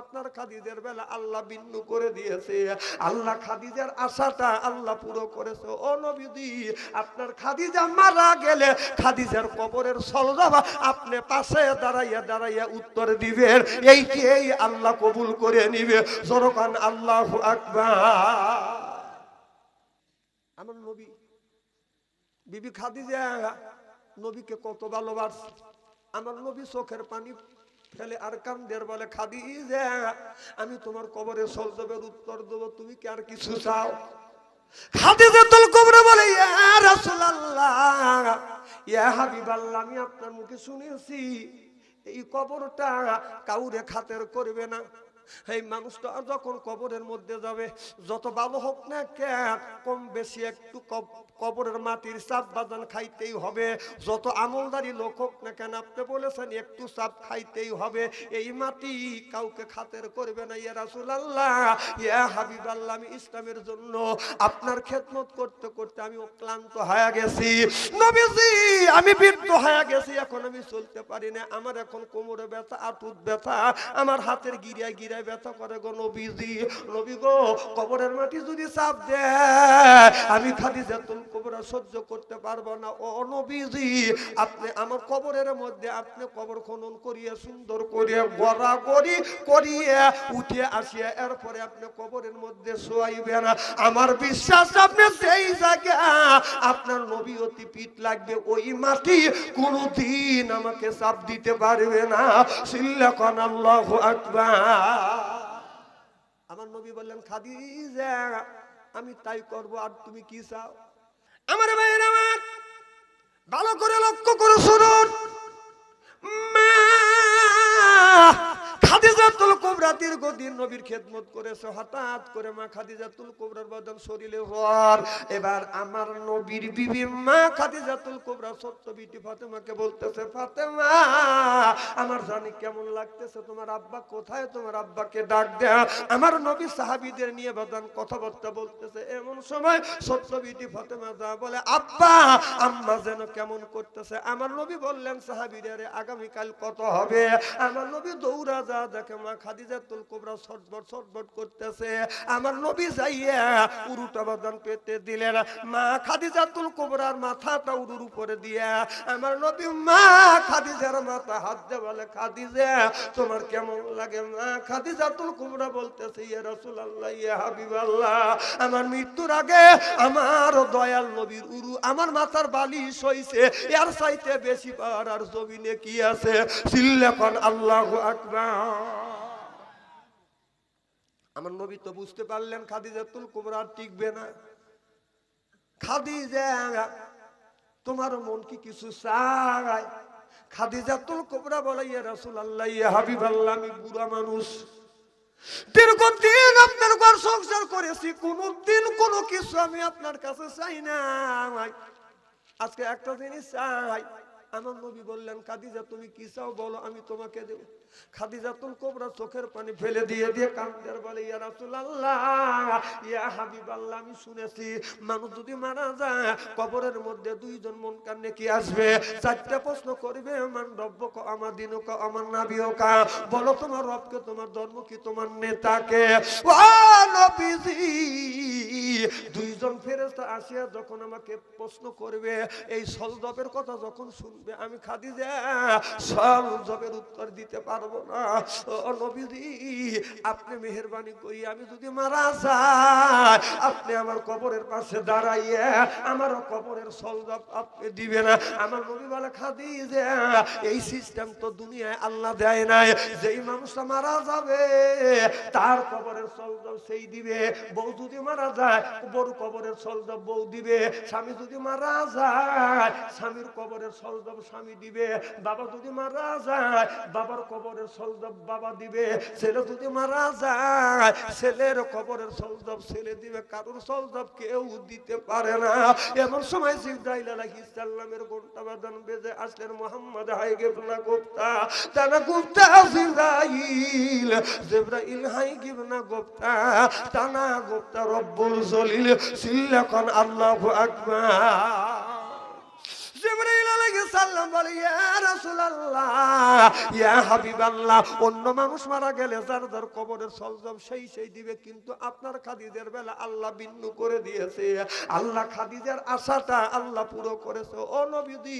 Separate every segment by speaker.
Speaker 1: আপনার খাদিজের বেলা আল্লাহ বিন্নু করে দিয়েছে। আল্লাহ খাদিজার আশাটা আল্লাহ পুরো করেছে। ও নবীদি আপনার খাদিজা মারা গেলে খাদিজার কবরের সলজম আপনি পাশে দাঁড়াইয়া দাঁড়াইয়া উত্তর দিবেন। এই এই আল্লাহ কবুল করে নিবে। জরকান আল্লাহ আকবার। আমার নবী বিবি খাদিজা নবীকে কত ভালোবাসে। আমার নবী চোখের পানি ফেলে আর কান্দের বলে, খাদিজা, আমি তোমার কবরে সলজবের উত্তর দেবো, তুমি কি আর কিছু চাও? বলে আমি আপনার মুখে শুনেছি, এই কবরটা কাউরে খাতের করবে না। এই মানুষটা যখন কবরের মধ্যে যাবে, যত ভালো হোক না কেন, কম বেশি একটু কবরের মাটির চাপ বাজান খাইতেই হবে। যত আমলদারি লোক হোক না কেন, আপনি বলেছেন একটু চাপ খাইতেই হবে। এই মাটি কাউকে খাতের করবে না, ইয়া রাসূলুল্লাহ, ইয়া হাবিবাল্লাহ, আমি ইসলামের জন্য আপনার খেদমত করতে করতে আমি ক্লান্ত হয়ে গেছি। নবীজি, আমি বৃদ্ধ হয়ে গেছি, এখন আমি চলতে পারি না। আমার এখন কোমরে ব্যথা, আটুত ব্যথা, আমার হাতের গিরায় গিরায় ব্যথা করে গো নবীজি। নবী গো, কবরের মাটি যদি চাপ দেয়, আমি খালি যেতুল কবর সহ্য করতে পারব না। ও নবীজি, আপনি আমার কবরের মধ্যে, আপনি কবর খনন করিয়ে, সুন্দর করিয়ে গড়া গড়ি করিয়ে উঠে আসিয়া, এরপরে আপনি কবরের মধ্যে শোয়াইবেন। আমার বিশ্বাস, আপনি সেই জায়গা, আপনার নবী অতি পিঠ লাগবে, ওই মাটি কোনদিন আমাকে চাপ দিতে পারবে না। সিল্লাকান আল্লাহ আকবার। আমার নবী বললেন খাদিজা আমি তাই করব আর তুমি কি চাও? আমার ভাইয়ের আমার ভালো করে লক্ষ্য করো শুনুন। খাদিজাতুল কুবরা নবীর খেদমত করেছে, হঠাৎ করে মা খাদিজাতুল কুবরার বদন শরীরে হওয়ার এবার আমার নবীর বিবি মা খাদিজাতুল কুবরা সত্য বিটি ফাতেমাকে বলতেছে, ফাতেমা, আমার জানি কেমন লাগতেছে, তোমার আব্বা কোথায়? তোমার আব্বাকে ডাক দেয়া। আমার নবী সাহাবীদের নিয়ে বদন কথাবার্তা বলতেছে, এমন সময় সত্য বিটি ফাতেমা যা বলে, আব্বা, আম্মা যেন কেমন করতেছে? আমার নবী বললেন, সাহাবিদের আগামীকাল কত হবে? আমার নবী দৌড়া যা দেখে মা ছটবট ছটবট করতেছে। আমার নবী যাইয়া উরুটা পেতে দিলেন। মা খাদিজাতুল মাথাটা উরুর উপরে দিয়া, আমার নবী, মা খাদিজার মাথা হাত খাদিজা, তোমার কেমন লাগে মা? খাদিজাতুল বলতেছে, ইয়া ইয়া আমার মৃত্যুর আগে আমার দয়াল নবীর উরু, আমার মাথার বালিশ হইছে। এর চাইতে বেশি পাওয়ার আর জমিনে কি আছে? সিল্লাকান আল্লাহু আকবার। আমার নবী তো বুঝতে পারলেন খাদিজাতুল কুবরা টিকবে না। খাদিজা, তোমার মন কি কিছু চায়? খাদিজাতুল কুবরা বলে, ইয়া রাসূলুল্লাহ, ইয়া হাবিবাল্লাহ, আমি বুড়া মানুষ। দীর্ঘদিন আপনার ঘর সংসার করেছি, কোনদিন কোনো কিছু আমি আপনার কাছে চাই না। আজকে একটা জিনিস চাই। আমার নবী বললেন, খাদিজা, তুমি কি চাও বলো, আমি তোমাকে দেব। খাদিজাতুল কোবরা চোখের পানি ফেলে দিয়ে দিয়ে কান্দের বলে, ইয়া রাসূলুল্লাহ, ইয়া হাবিবাল্লাহ, আমি শুনেছি মানুষ যদি মারা যায়, কবরের মধ্যে দুইজন মন কান্নে কি আসবে। চারটা প্রশ্ন করবে আমার আমার বলো, তোমার তোমার ধর্ম কি, তোমার নেতাকে? ও নবীজি, দুইজন ফেরেশতা আসিয়া যখন আমাকে প্রশ্ন করবে, এই সলজবের কথা যখন শুনবে, আমি খাদিজা সলজবের উত্তর দিতে পারব না। ও নবীজি, আপনি মেহেরবানি করি আমি যদি মারা যাই, আপনি আমার কবরের পাশে দাঁড়াইয়ে আমার কবরের সলজব আপনি দিবে না আমার নবী বলে, খাদিজা, এই সিস্টেম তো দুনিয়ায় আল্লাহ দেয় নাই। যেই মানুষটা মারা যাবে, তার কবরের সলজব সেই দিবে। বউ যদি মারা যায় বড় কবরের সলজব বউ দিবে। স্বামী যদি মারা যায়, স্বামীর কবরের সলজব স্বামী দিবে। বাবা যদি মারা যায়, বাবার কবরের সলজব বাবা দিবে, ছেলে যদি মারা যায়, ছেলের কবরের সলজব ছেলে দিবে, কারোর সলজব কেউ দিতে পারে না। এমন সময় জিব্রাইল আলাইহিস সালামের ঘণ্টা বেজে আসলেন মোহাম্মদ হাই গেবনা গুপ্তা। তানা গুপ্তা, জিব্রাইল জিব্রাইল হাই গেবনা গুপ্তা তানা রব্বুল জলিল আকবার। সাল্লাম বলে, ইয়া রাসূলুল্লাহ, ইয়া হাবিবাল্লাহ, অন্য মানুষ মারা গেলে যার যার কবরের সলজম সেই সেই দিবে, কিন্তু আপনার খাদিজের বেলা আল্লাহ বিন্নু করে দিয়েছে। আল্লাহ খাদিজার আশাটা আল্লাহ পুরো করেছে। ও নবীদি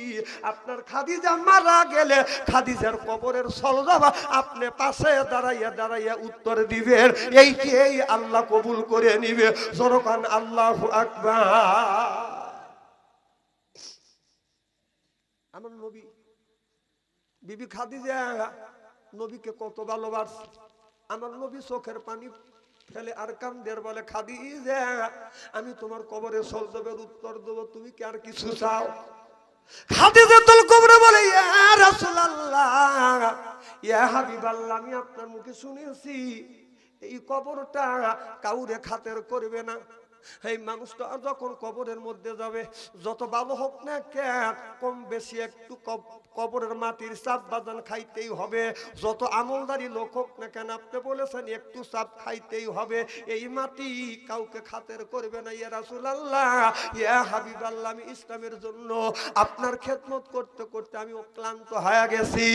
Speaker 1: আপনার খাদিজা মারা গেলে খাদিজার কবরের সলজম আপনি পাশে দাঁড়াইয়া দাঁড়াইয়া উত্তর দিবেন। এই এই আল্লাহ কবুল করে নিবে? জোরকান আল্লাহ আকবার। আমার নবী, বিবি খাদি খাদিজা, নবীকে কত ভালোবাসে। আমার নবী চোখের পানি ফেলে আর কান্দের বলে খাদি খাদিজা, আমি তোমার কবরে সলজবের উত্তর দেবো, তুমি কি আর কিছু চাও? বলে আমি আপনার মুখে শুনেছি, এই কবরটা কাউরে খাতের করবে না। এই মানুষটা যখন কবরের মধ্যে যাবে, যত ভালো হোক না কেন, কম বেশি একটু কবরের মাটির চাপ বাজান খাইতেই হবে। যত আমলদারি লোক হোক না কেন, আপনি বলেছেন একটু চাপ খাইতেই হবে। এই মাটি কাউকে খাতের করবে না, ইয়া রাসূলুল্লাহ, ইয়া হাবিবাল্লাহ, আমি ইসলামের জন্য আপনার খেদমত করতে করতে আমি ক্লান্ত হয়ে গেছি।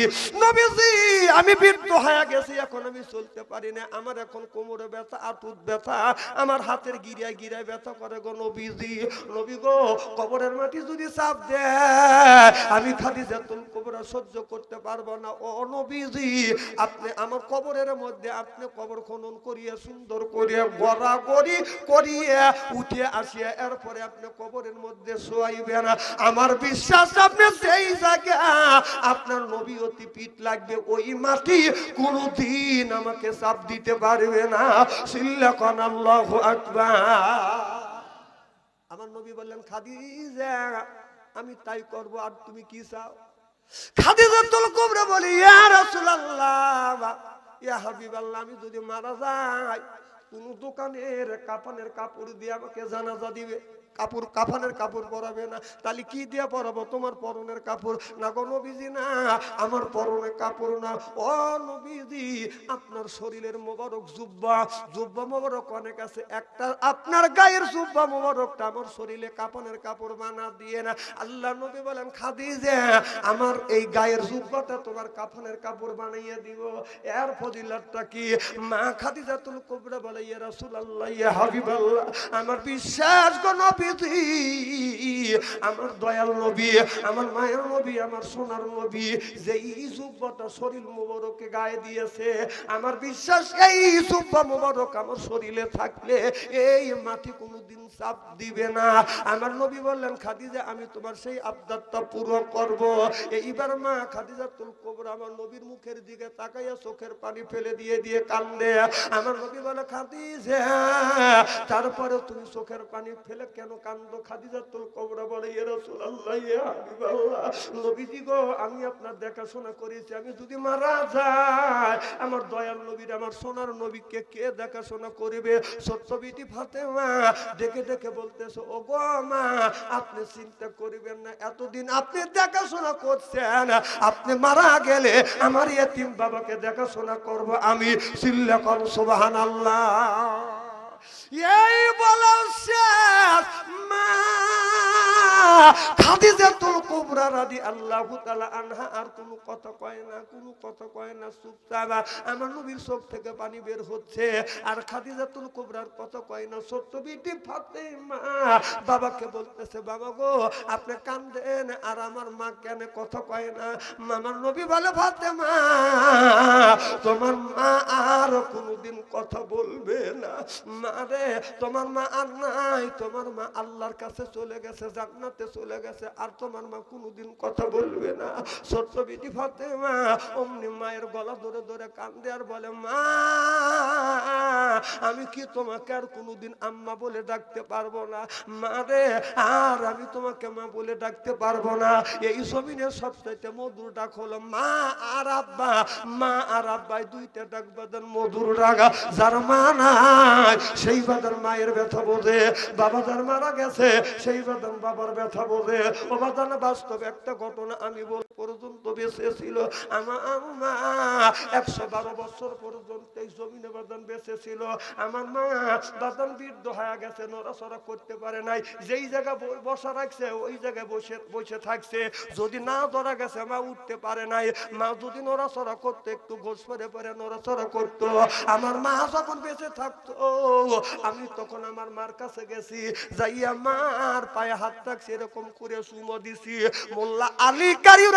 Speaker 1: নবীজি, আমি বৃদ্ধ হয়ে গেছি, এখন আমি চলতে পারি না। আমার এখন কোমরে ব্যথা আটুত ব্যথা, আমার হাতের গিরায় গিরায় ব্যথা করে গো নবীজি। নবী গো, কবরের মাটি যদি চাপ দেয়, আমি খালি যেতুল কবরা সহ্য করতে পারব না। ও নবীজি, আপনি আমার কবরের মধ্যে, আপনি কবর খনন করিয়ে, সুন্দর করিয়ে গড়া গড়ি করিয়ে উঠে আসিয়া, এরপরে আপনি কবরের মধ্যে শোয়াইবেন। আমার বিশ্বাস, আপনি সেই জায়গা আপনার নবী অতি পিঠ লাগবে, ওই মাটি কোনদিন আমাকে চাপ দিতে পারবে না। সিল্লাকন আল্লাহ আকবার। আমার নবী বললেন, খাদিজা, আমি তাই করব, আর তুমি কি চাও? খাদিজা তুল কুবরা বলি আমি যদি মারা যাই, কোন দোকানের কাপানের কাপড় দিয়ে আমাকে জানাজা দিবে। কাপড়, কাফানের কাপড় পরাবে না। তাহলে কি দিয়ে পরাবো? তোমার পরনের কাপড়? না গো নবীজি, না, আমার পরনের কাপড় না। ও নবীজি, আপনার শরীরের মোবারক জুব্বা জুব্বা মোবারক অনেক আছে। একটা আপনার গায়ের জুব্বা মোবারকটা আমার শরীরে কাপনের কাপড় বানা দিয়ে না। আল্লাহ নবী বলেন, খাদিজা, আমার এই গায়ের জুব্বাটা তোমার কাফনের কাপড় বানাইয়া দিব এর ফজিলতটা কি? মা খাদিজা তুল কুবরা বলে, ইয়া রাসূলুল্লাহ, ইয়া হাবিবাল্লাহ, আমার বিশ্বাস গো নবীজি আমার দয়াল নবী, আমার মায়ের নবী, আমার সোনার নবী যে শরীর গায়ে দিয়েছে, আমার বিশ্বাস, এই আমার শরীরে থাকলে এই মাটি কোনোদিন চাপ দিবে না। আমার নবী বললেন, খাদিজা, আমি তোমার সেই আবদারটা পূরণ করব। এইবার মা খাদিজা তুল কবর আমার নবীর মুখের দিকে তাকাইয়া চোখের পানি ফেলে দিয়ে দিয়ে কান্দে। আমার নবী বলে, খাদিজা তারপরে তুমি চোখের পানি ফেলে কেন আমি আপনার দেখাশোনা করেছি, আমি যদি মারা যাই, আমার দয়াল নবীর, আমার সোনার নবীকে কে দেখাশোনা করবে? সত্য বিটি ফাতেমা দেখে দেখে বলতেছে ও গো মা, আপনি চিন্তা করিবেন না, এতদিন আপনি দেখাশোনা করছেন, আপনি মারা গেলে আমার এতিম বাবাকে দেখাশোনা করব আমি চিল্লা কর সুবাহান আল্লাহ এই বলা শেষ মা খাদিজাতুল কুবরা রাদিয়াল্লাহু তাআলা আনহা আর কোনো কথা কয় না, কোনো কথা কয় না চুপচাপ আমার নবীর চোখ থেকে পানি বের হচ্ছে। আর খাদিজাতুল কুবরার কথা কয় না বিটি ফাতেমা। বাবাকে বলতেছে, বাবা গো, আপনি কান্দেন আর আমার মা কেন কথা কয় না? আমার নবী বলে, ফাতেমা, তোমার মা আর কোনোদিন কথা বলবে না। মা রে, তোমার মা আর নাই, তোমার মা আল্লাহর কাছে চলে গেছে, জান্নাতে চলে গেছে, আর তোমার মা কোনোদিন কথা বলবে না। ছোট্ট বিটি ফাতেমা অমনি মায়ের গলা ধরে ধরে কান্দে আর বলে, মা, আমি কি তোমাকে আর কোনোদিন আম্মা বলে ডাকতে পারব না? মা রে, আর আমি তোমাকে মা বলে ডাকতে পারব না। এই জমিনের সবচাইতে মধুর ডাক হলো, মা আর আব্বা, মা আর আব্বাই দুইটা ডাক বাদান মধুর ডাকা যার মা নাই, সেই বাদার মায়ের ব্যথা বোঝে। বাবা যার মারা গেছে, সেই বাদান বাবার ব্যথা বলে। ও বাস্তব একটা ঘটনা আমি বল। পর্যন্ত বেঁচে ছিল। আমার মা, একশো বারো বছর পর্যন্ত এই জমিনে বাদান বেঁচে ছিল। আমার মা বৃদ্ধ হয়ে গেছে, নড়াচড়া করতে পারে নাই। যেই বসা রাখছে, ওই জায়গায় বসে বসে থাকছে। যদি না ধরা গেছে, মা উঠতে পারে নাই। মা যদি নড়াচড়া করতো, একটু গোস পরে পরে নড়াচড়া করতো। আমার মা যখন বেঁচে থাকতো, আমি তখন আমার মার কাছে গেছি। যাইয়া মার পায়ে হাত থাকছে এরকম করে সুমো দিছি। মোল্লা আলী কারি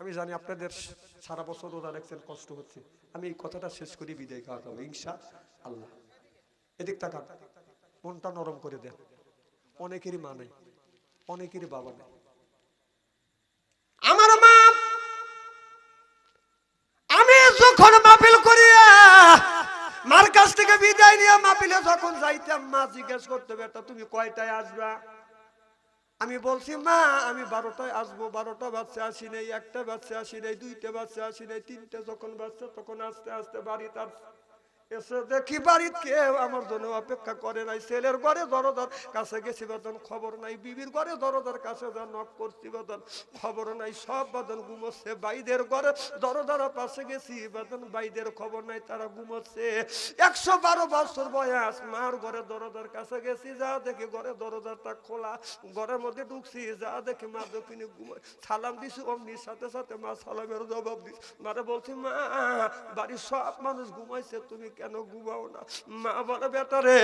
Speaker 1: আমি জানি আপনাদের সারা বছর রোজা রাখছেন, কষ্ট হচ্ছে। আমি এই কথাটা শেষ করি, বিদায় খাওয়া হবে। ইনশা আল্লাহ এদিক তাকান। মনটা নরম করে দেন। অনেকেরই মা নেই, অনেকেরই বাবা নেই। আমার মা, আমি যখন মাহফিল করিয়া মার কাছ থেকে বিদায় নিয়ে মাহফিলে যখন যাইতাম, মা জিজ্ঞেস করতে, বেটা, তুমি কয়টায় আসবা? আমি বলছি, মা, আমি বারোটায় আসব, বারোটা বাচ্চা আসি নেই, একটা বাচ্চা আসি নেই, দুইটা বাচ্চা আসি নেই, তিনটে যখন বাচ্চা তখন আস্তে আস্তে বাড়ি আস এসে দেখি বাড়িত কেউ আমার জন্য অপেক্ষা করে নাই। ছেলের ঘরে দরদার কাছে গেছি বাদন, খবর নাই। বিবির ঘরে দরদার কাছে যা নক করছি বাদন, খবর নাই। সব বাদন ঘুমোচ্ছে। বাইদের ঘরে দরদার পাশে গেছি, বাদন বাইদের খবর নাই, তারা ঘুমোচ্ছে। একশো বারো বছর বয়স, মার ঘরে দরদার কাছে গেছি, যা দেখি ঘরে দরজাটা খোলা। ঘরের মধ্যে ঢুকছি, যা দেখি মা দক্ষিণে ঘুমায়। সালাম দিছি অমনির সাথে সাথে মা সালামের জবাব দিস মারে বলছি, মা, বাড়ির সব মানুষ ঘুমাইছে, তুমি কেন ঘুমাও না? মা বলে বেটারে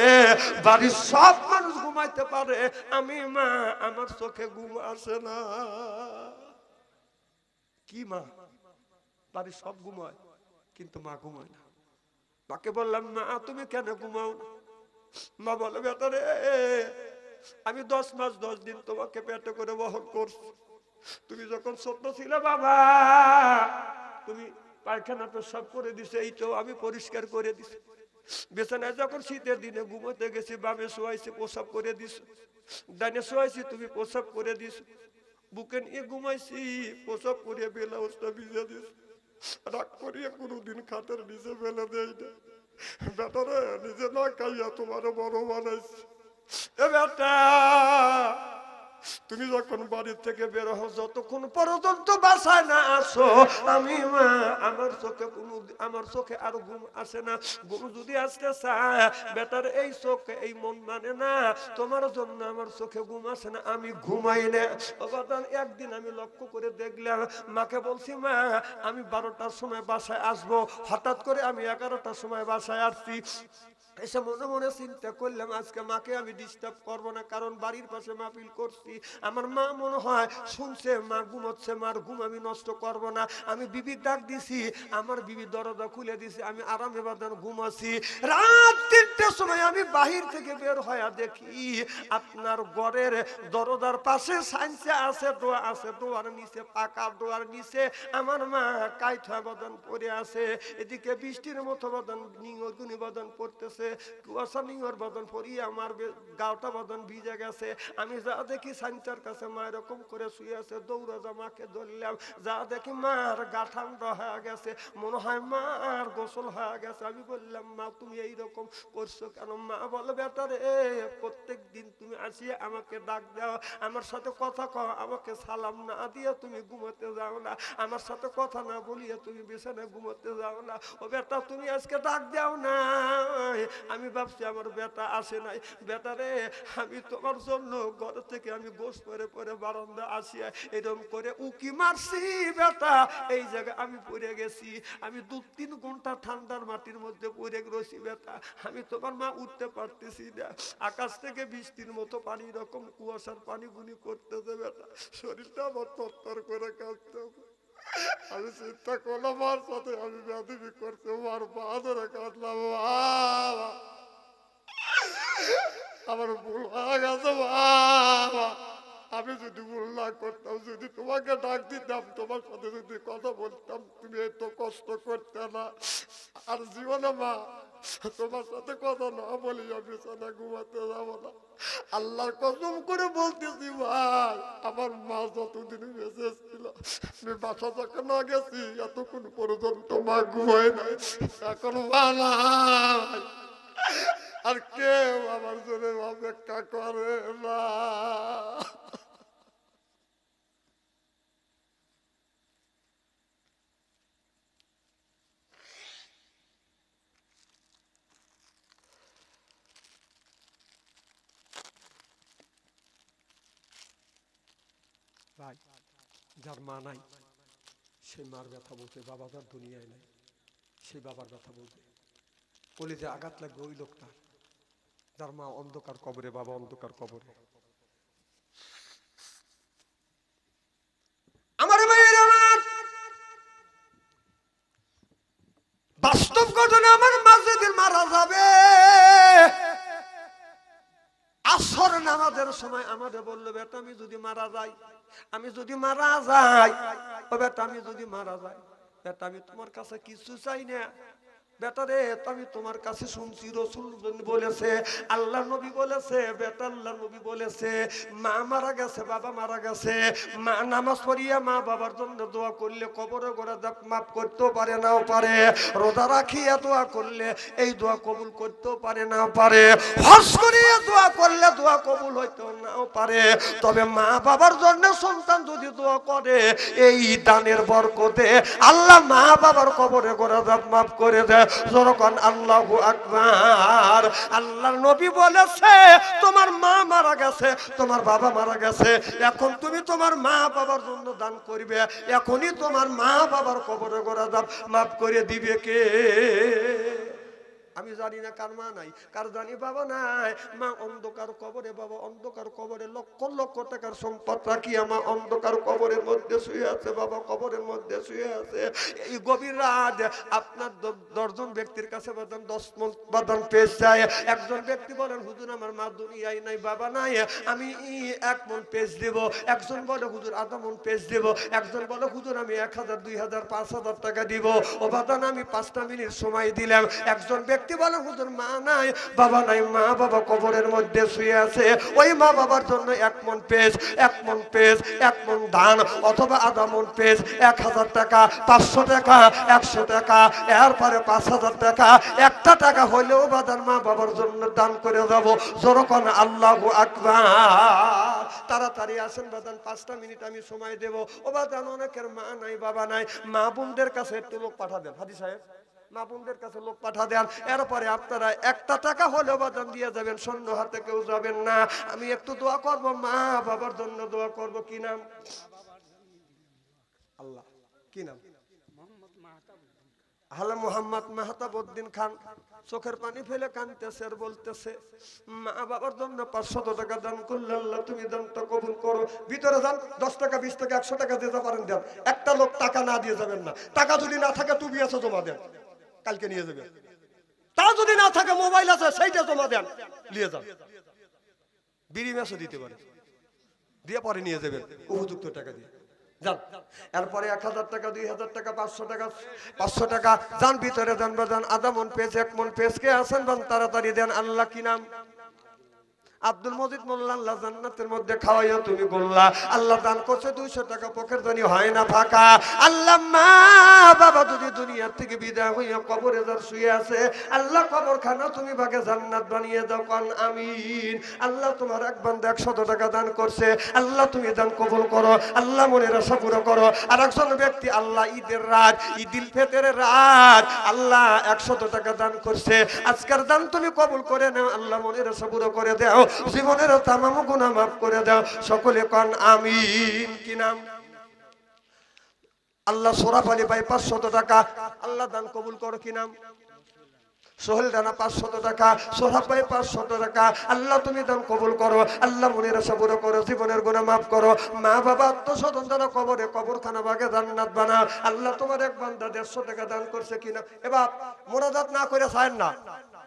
Speaker 1: বাড়ির সব মানুষ ঘুমাইতে পারে। আমি মা, আমার চোখে ঘুম আসে না। কি মা? বাড়ির সব ঘুমায়, কিন্তু মা ঘুমায় না। মাকে বললাম, মা, তুমি কেন ঘুমাও না? মা বলে বেটারে আমি দশ মাস দশ দিন তোমাকে পেটে করে বহন করছি। তুমি যখন ছোট্ট ছিলে বাবা, তুমি পায়খানা তো সব করে দিছে, এই তো আমি পরিষ্কার করে দিছি। বিছানায় যখন শীতের দিনে ঘুমোতে গেছি, বামে শোয়াইছি, প্রসাব করে দিস ডানে শোয়াইছি, তুমি প্রসাব করে দিস বুকে নিয়ে ঘুমাইছি, প্রসাব করিয়ে বেলাউসটা ভিজে দিস রাগ করিয়ে কোনোদিন খাতের নিচে ফেলে দেয় না বেটারে নিজে না খাইয়া তোমার বড় বানাইছি এ বেটা তুমি যখন বাড়ির থেকে বের হও, যতক্ষণ পর্যন্ত বাসায় না আসো, আমি মা, আমার চোখে কোনো, আমার চোখে আর ঘুম আসে না। ঘুম যদি আসতে চায়, বেটার এই চোখে এই মন মানে না, তোমার জন্য আমার চোখে ঘুম আসে না, আমি ঘুমাই না। অবাদান একদিন আমি লক্ষ্য করে দেখলাম, মাকে বলছি, মা, আমি বারোটার সময় বাসায় আসব। হঠাৎ করে আমি এগারোটার সময় বাসায় আসছি। এসে মনে মনে চিন্তা করলাম, আজকে মাকে আমি ডিস্টার্ব করব না, কারণ বাড়ির পাশে মাহফিল করছি। আমার মা মনে হয় শুনছে, মা ঘুমোচ্ছে, মার ঘুম আমি নষ্ট করব না। আমি বিবির ডাক দিছি, আমার বিবি দরজা খুলে দিছি, আমি আরামে বাদান ঘুমাছি রাত তিনটের সময় আমি বাহির থেকে বের হয়ে দেখি, আপনার ঘরের দরজার পাশে সাইন্সে আছে, দোয়া আছে, দোয়ার নিচে, পাকা দোয়ার নিচে। আমার মা কাইথা বদন পরে আছে, এদিকে বৃষ্টির মতো বদন নিগুনি বদন পড়তেছে কুয়াশা নিঙর বদন পরিয়ে আমার গাওটা বদন ভিজে গেছে। আমি যা দেখি সাইন্সের কাছে মা এরকম করে শুয়ে আছে, দৌড়া জামাকে ধরলাম। যা দেখি মার গা ঠান্ডা হয়ে গেছে, মনে হয় মার গোসল হয়ে গেছে। আমি বললাম, মা, তুমি এইরকম করছ কেন? মা বলে বেটারে প্রত্যেক দিন তুমি আসিয়ে আমাকে ডাক দাও। আমার সাথে কথা কও, আমাকে সালাম না দিয়ে তুমি ঘুমোতে যাও না। আমার সাথে কথা না বলিয়ে তুমি বিছানায় ঘুমোতে যাও না। ও বেটা, তুমি আজকে ডাক দাও না আমি ভাবছি আমার বেটা আসে নাই। বেটারে আমি তোমার জন্য ঘর থেকে আমি গোস পরে পরে বারান্দা আসিয়া এরকম করে উকি মারছি, বেটা। এই জায়গায় আমি পড়ে গেছি, আমি দু তিন ঘণ্টা ঠান্ডার মাটির মধ্যে পড়ে রয়েছি, বেটা। আমি তোমার মা উঠতে পারতেছি না। আকাশ থেকে বৃষ্টির মতো পানি রকম কুয়াশার পানি গুনি করতেছে, বেটা। শরীরটা আমার তত্তর করে কাঁদতে আমি চিন্তা করলাম, আমার সাথে আমি ব্যাধি করছি, আমার পা ধরে বাবা আমার ভুল বাবা
Speaker 2: আমি যদি ভুল না করতাম, যদি তোমাকে ডাক দিতাম, তোমার সাথে যদি কথা বলতাম, তুমি এত কষ্ট করতে না। আর জীবনে মা, তোমার সাথে কথা না বলি বিছানা ঘুমাতে যাব না। আল্লাহর কসম করে বলতেছি ভাই, আমার মা যতদিন বেঁচে ছিল আমি বাসা থেকে না গেছি, এতক্ষণ পর্যন্ত মা ঘুমায় নাই। এখন মা আর কেউ আমার জন্য অপেক্ষা করে না।
Speaker 1: ভাই যার মা নাই সেই মার ব্যথা বলতে, বাবা যার দুনিয়ায় নাই। সেই বাবার ব্যথা বলতে, বলি যে আঘাত লাগবে ওই লোকটা। যার মা অন্ধকার কবরে, বাবা অন্ধকার কবরে। আমার বাস্তব ঘটনা আমার মাঝে দিন মারা যাবে, আসর নামাজের সময় আমাদের বলল, বেটা, আমি যদি মারা যাই আমি যদি মারা যাই, ও বেটা আমি যদি মারা যাই, বেটা আমি তোমার কাছে কিছু চাই না। আমি তোমার কাছে শুনছি, রসুল বলেছে, আল্লাহ নবী বলেছে, বেটা আল্লাহ নবী বলেছে, মা মারা গেছে, বাবা মারা গেছে, মা নামাজ পড়িয়া মা বাবার জন্য দোয়া করলে কবরে মাফ করতেও পারে নাও পারে রাখিয়া দোয়া করলে এই দোয়া কবুল করতেও পারে নাও পারে হস করিয়া দোয়া করলে দোয়া কবুল হইতেও নাও পারে, তবে মা বাবার জন্য সন্তান যদি দোয়া করে, এই দানের বরকতে আল্লাহ মা বাবার কবরে গোড়া দাপ মাফ করে দেয়। যখন আল্লাহ আকবার। আল্লাহ নবী বলেছে, তোমার মা মারা গেছে, তোমার বাবা মারা গেছে। এখন তুমি তোমার মা বাবার জন্য দান করবে। এখনই তোমার মা বাবার কবরে গোড়া দাব মাফ করে দিবে কে? আমি জানি না কার মা নাই, কার জানি বাবা নাই। মা অন্ধকার কবরে, বাবা অন্ধকার কবরে, লক্ষ লক্ষ টাকার সম্পদ রাখিয়া মা অন্ধকার কবরের মধ্যে শুয়ে আছে, বাবা কবরের মধ্যে শুয়ে আছে। এই গভীর রাত আপনার দশজন ব্যক্তির কাছে বাদান দশ বাদান পেশ যায়। একজন ব্যক্তি বলেন, হুজুর, আমার মা দুনিয়ায় নাই, বাবা নাই। আমি এক মন পেশ দেব। একজন বলে, হুজুর, আধা মন পেশ দেব। একজন বলে, হুজুর, আমি এক হাজার, দুই হাজার, পাঁচ হাজার টাকা দিব। ও বাদান আমি পাঁচটা মিনিট সময় দিলাম। একজন ব্যক্তি বলে হুজুর মা নাই, বাবা নাই, মা বাবা কবরের মধ্যে শুয়ে আছে। ওই মা বাবার জন্য এক মন পেশ এক মন পেশ এক মন ধান অথবা আধা মন পেশ এক হাজার টাকা, পাঁচশো টাকা, একশো টাকা, এরপরে পাঁচ হাজার টাকা। একটা টাকা হইলেও বাদার মা বাবার জন্য দান করে যাব যখন আল্লাহ আকবার। তাড়াতাড়ি আসেন বাদান পাঁচটা মিনিট আমি সময় দেব। ও বাদান অনেকের মা নাই, বাবা নাই। মা বোনদের কাছে একটু লোক পাঠা দেন হাদি সাহেব। মা কাছে লোক পাঠা দেন। এরপরে আপনারা একটা টাকা হলেও বাদান দিয়ে যাবেন, শূন্য হাতে কেউ যাবেন না। আমি একটু দোয়া করব, মা বাবার জন্য দোয়া করব। কি নাম? আল্লাহ, কি নাম? মোহাম্মদ খান। চোখের পানি ফেলে কানতেছে আর বলতেছে, মা বাবার জন্য পাঁচশত টাকা দান করলে আল্লাহ তুমি দানটা কবুল করো। ভিতরে যান, দশ টাকা, বিশ টাকা, একশো টাকা দিতে পারেন দেন। একটা লোক টাকা না দিয়ে যাবেন না। টাকা যদি না থাকে, টুপি আছে জমা দেন। কালকে নিয়ে যাবে। তা যদি না থাকে মোবাইল আছে, সেইটা জমা দেন, নিয়ে যান। বিড়ি ম্যাচও দিতে পারে। দিয়ে পরে নিয়ে যাবে উপযুক্ত টাকা দিয়ে। এরপরে এক হাজার টাকা, দুই হাজার টাকা, পাঁচশো টাকা পাঁচশো টাকা। যান, ভিতরে যান বা যান আধা মন পেজ এক মন পেজ কে আছেন? বান তাড়াতাড়ি দেন। আল্লাহ কি নাম? আব্দুল মজিদ মোল্লা আল্লাহ জান্নাতের মধ্যে খাওয়াইও তুমি গোল্লা আল্লাহ দান করছে দুইশো টাকা পকের জানি হয় না, ফাঁকা। আল্লাহ, মা, বাবা যদি দুনিয়ার থেকে বিদায় হইয়া কবরে যার শুয়ে আছে, আল্লাহ কবর খানা তুমি ভাগে জান্নাত বানিয়ে দাও। আমিন। আল্লাহ তোমার এক বান্ধব একশত টাকা দান করছে। আল্লাহ, তুমি দান কবুল করো। আল্লাহ, মনের আশা পুরো করো। আর একজন ব্যক্তি, আল্লাহ, ঈদের রাত, ঈদিল ফেতের রাত, আল্লাহ একশত টাকা দান করছে। আজকের দান তুমি কবুল করে নাও, আল্লাহ মনের আশা পুরো করে দাও। জীবনের তামাম গুণা মাফ করে দাও। সকলে কন, আমিন। কি নাম? আল্লাহ সোরাফ আলী ভাই পাঁচশত টাকা। আল্লাহ দান কবুল করো, কি নাম? সোহেল রানা পাঁচশত টাকা। সোহাব ভাই পাঁচশত টাকা। আল্লাহ তুমি দান কবুল করো। আল্লাহ মনের আশা পুরো করো, জীবনের গুণা মাফ করো। মা বাবা আত্মস্বতন্ত্র কবরে, কবরখানা বাগে জান্নাত বানা। আল্লাহ তোমার এক বান্দা দেড়শো টাকা দান করছে কিনা। এবার মোনাজাত না করে চায়েন না।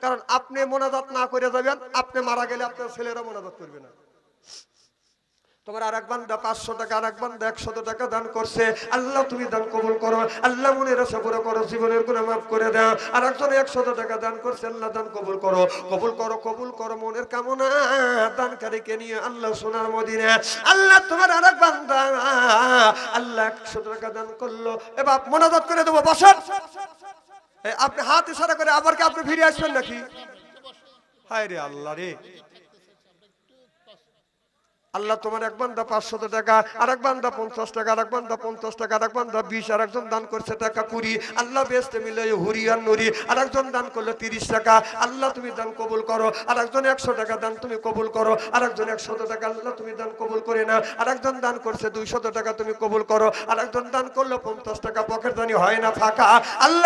Speaker 1: কারণ আপনি মোনাজাত না করে যাবেন আপনি মারা গেলে আপনার ছেলেরা মোনাজাত করবে না। তোমার আর এক বান্দা পাঁচশো টাকা আর এক বান্দা একশত টাকা দান করছে। আল্লাহ তুমি দান কবুল করো আল্লাহ মনের আশা পুরো করো জীবনের গুণে মাফ করে দাও। আর একজন একশত টাকা দান করছে আল্লাহ দান কবুল করো। কবুল করো কবুল করো মনের কামনা। দানকারীকে নিয়ে আল্লাহ সোনার মদিনে। আল্লাহ তোমার আর এক বান্দা আল্লাহ একশো টাকা দান করল। এবার মনাজাত করে দেবো বসন। এ, আপনি হাত ইশারা করে আবার কি আপনি ফিরে আসবেন নাকি? হায় রে আল্লাহ রে। আল্লাহ তোমার এক বান্দা পাঁচশত টাকা আর এক বান্দা পঞ্চাশ টাকা আর এক বান্দা পঞ্চাশ টাকা আর এক বান্দা বিশ আর একজন দান করছে টাকা কুড়ি। আল্লাহ বেসতে মিলে হুরি আর নুরি। আর একজন দান করলে তিরিশ টাকা। আল্লাহ তুমি দান কবুল করো। আর একজন একশো টাকা দান তুমি কবুল করো। আর একজন একশত টাকা আল্লাহ তুমি দান কবুল করে না আর একজন দান করছে দুইশত টাকা তুমি কবুল করো। আর একজন দান করল পঞ্চাশ টাকা পকেট দানি হয় না ফাঁকা। আল্লাহ